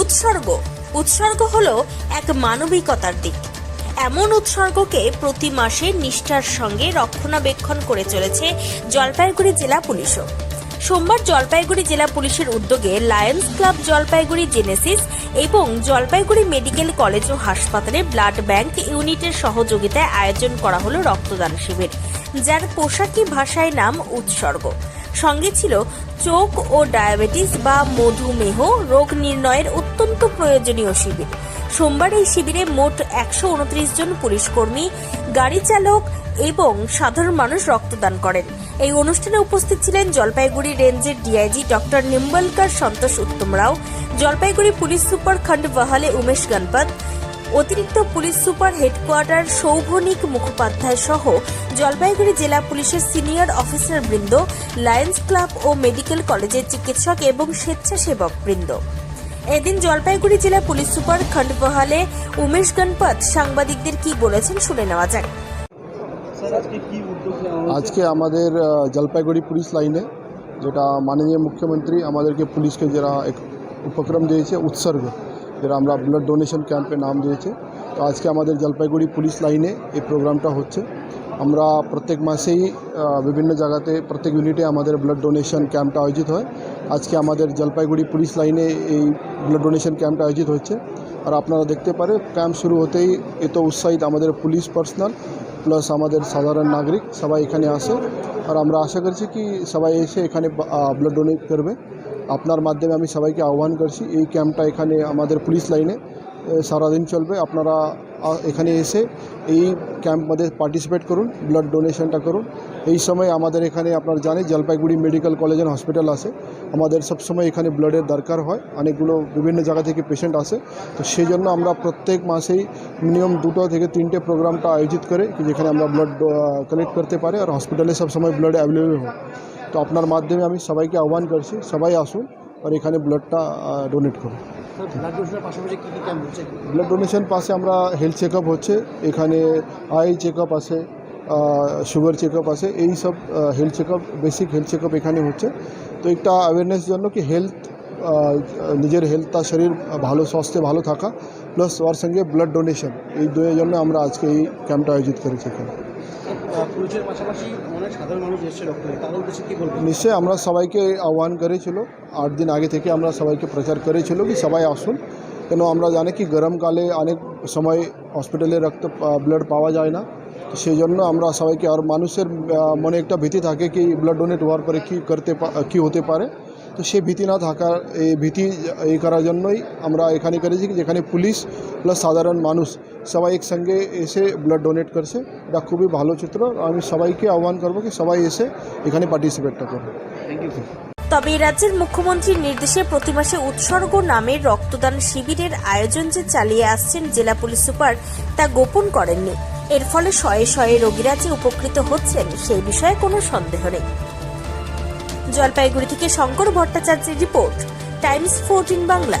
উৎসর্গ। উৎসর্গ হলো এক মানবিকতার দিক। এমন উৎসর্গকে প্রতি মাসে নিষ্ঠার সঙ্গে রক্ষণাবেক্ষণ করে চলেছে জলপাইগুড়ি জেলা পুলিশও। সোমবার জলপাইগুড়ি জেলা পুলিশের উদ্যোগে লায়ন্স ক্লাব জলপাইগুড়ি জেনেসিস এবং জলপাইগুড়ি মেডিকেল কলেজ ও হাসপাতালে ব্লাড ব্যাংক ইউনিটের সহযোগিতায় আয়োজন করা হলো রক্তদান শিবির, যার পোশাকি ভাষায় নাম উৎসর্গ। সঙ্গে ছিল চোখ ও ডায়াবেটিস বা মধুমেহ রোগ নির্ণয়ের অত্যন্ত প্রয়োজনীয় শিবির। সোমবার এই শিবিরে মোট একশো উনত্রিশ জন পুলিশ কর্মী, গাড়ি চালক এবং সাধারণ মানুষ রক্তদান করেন। এই অনুষ্ঠানে উপস্থিত ছিলেন জলপাইগুড়ি রেঞ্জের DIG doctor Nimbalkar Santosh Uttam Rao, Jalpaiguri police super Khandbahale Umesh Ganpat অতিরিক্ত police super headquarter Saubhanik Mukhopadhyay সহ জলপাইগুড়ি জেলা পুলিশের সিনিয়র অফিসার বৃন্দ লায়ন্স ক্লাব ও মেডিকেল কলেজের চিকিৎসক এবং স্বেচ্ছাসেবক বৃন্দ। এদিন জলপাইগুড়ি জেলা পুলিশ সুপার খন্ডবহালে উমেশ গণপত সাংবাদিকদের কি বলেছেন শুনে নেওয়া যাক? আজকে আমাদের জলপাইগুড়ি পুলিশ লাইনে যেটা মাননীয় মুখ্যমন্ত্রী আমাদেরকে পুলিশকে যারা এক উপক্রম দিয়েছে উৎসর্গ। যেটা আমরা ব্লাড ডোনেশন ক্যাম্পে নাম দিয়েছে। তো আজকে আমাদের জলপাইগুড়ি পুলিশ লাইনে এই প্রোগ্রামটা হচ্ছে। আমরা প্রত্যেক মাসেই বিভিন্ন জায়গাতে, প্রত্যেক ইউনিটে আমাদের ব্লাড ডোনেশন ক্যাম্পটা আয়োজিত হয়। আজকে আমাদের জলপাইগুড়ি পুলিশ লাইনে এই ব্লাড ডোনেশন ক্যাম্পটা আয়োজিত হচ্ছে। আর আপনারা দেখতে পারে ক্যাম্প শুরু হতেই এত উৎসাহিত আমাদের পুলিশ পার্সোনাল প্লাস আমাদের সাধারণ নাগরিক, সবাই এখানে আসে। আর আমরা আশা করছি কি সবাই এসে এখানে ব্লাড ডোনেট করবে। আপনার মাধ্যমে আমি সবাইকে আহ্বান করছি, এই ক্যাম্পটা এখানে আমাদের পুলিশ লাইনে সারাদিন চলবে। আপনারা এখানে এসে এই ক্যাম্প মধ্যে পার্টিসিপেট করুন ব্লাড ডোনেশনটা করুন। এই সময় আমাদের এখানে, আপনার জানেন, Jalpaiguri medical college and hospital আছে। আমাদের সবসময় এখানে ব্লাডের দরকার হয়। অনেকগুলো বিভিন্ন জায়গা থেকে পেশেন্ট আসে। তো সেই জন্য আমরা প্রত্যেক মাসেই মিনিমাম দুটো থেকে তিনটে প্রোগ্রামটা আয়োজিত করে, যেখানে আমরা ব্লাড কালেক্ট করতে পারি। আর হসপিটালে সবসময় ব্লাড অ্যাভেলেবেল হয়। তো আপনার মাধ্যমে আমি সবাইকে আহ্বান করছি সবাই আসুন আর এখানে ব্লাডটা ডোনেট করুন। ব্লাড ডোনেশন পাশে আমরা হেলথ চেক হচ্ছে এখানে আই চেক আপ আছে সুগার চেক আপ আছে এই সব health check basic health check up এখানে হচ্ছে। তো একটা অ্যাওয়ারনেস জন্য কি হেলথ নিজের হেলথ তার শরীর ভালো স্বাস্থ্যে ভালো থাকা প্লাস ওর সঙ্গে ব্লাড ডোনেশন এই দুয়ের জন্য আমরা আজকে এই ক্যাম্পটা আয়োজিত করেছি এখানে। পুলিশের পাশাপাশি অনেক সাধারণ মানুষ এসছে রক্ত দিতে। তাদের উদ্দেশ্যে কি বলবেন? নিশ্চয়ই আমরা সবাইকে আহ্বান করেছিল আট দিন আগে থেকে আমরা সবাইকে প্রচার করেছিল কি সবাই আসুন। কেন আমরা জানি কি গরমকালে অনেক সময় হসপিটালে রক্ত ব্লাড পাওয়া যায় না। তো সেই জন্য আমরা সবাইকে আর মানুষের আহ, মনে একটা ভীতি থাকে কি ব্লাড ডোনেট হওয়ার পরে কী করতে পা- কী হতে পারে। তো সেই ভীতি না থাকার এই ভীতি এই করার জন্যই আমরা এখানে করেছি কি যেখানে পুলিশ প্লাস সাধারণ মানুষ সবাই একসঙ্গে এসে ব্লাড ডোনেট করছে। এটা খুবই ভালো চিত্র। আমি সবাইকে আহ্বান করব কি সবাই এসে এখানে পার্টিসিপেটটা করবে থ্যাংক ইউ তবে রাজ্যের মুখ্যমন্ত্রীর নির্দেশে প্রতি মাসে উৎসর্গ নামের রক্তদান শিবিরের আয়োজন যে চালিয়ে আসছেন জেলা পুলিশ সুপার তা গোপন করেননি। এর ফলে শয়ে শয়ে রোগীরা যে উপকৃত হচ্ছেন সেই বিষয়ে কোনো সন্দেহ নেই। জলপাইগুড়ি থেকে শঙ্কর ভট্টাচার্যের রিপোর্ট টাইমস ফোরটিন বাংলা।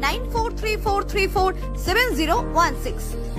94343470016.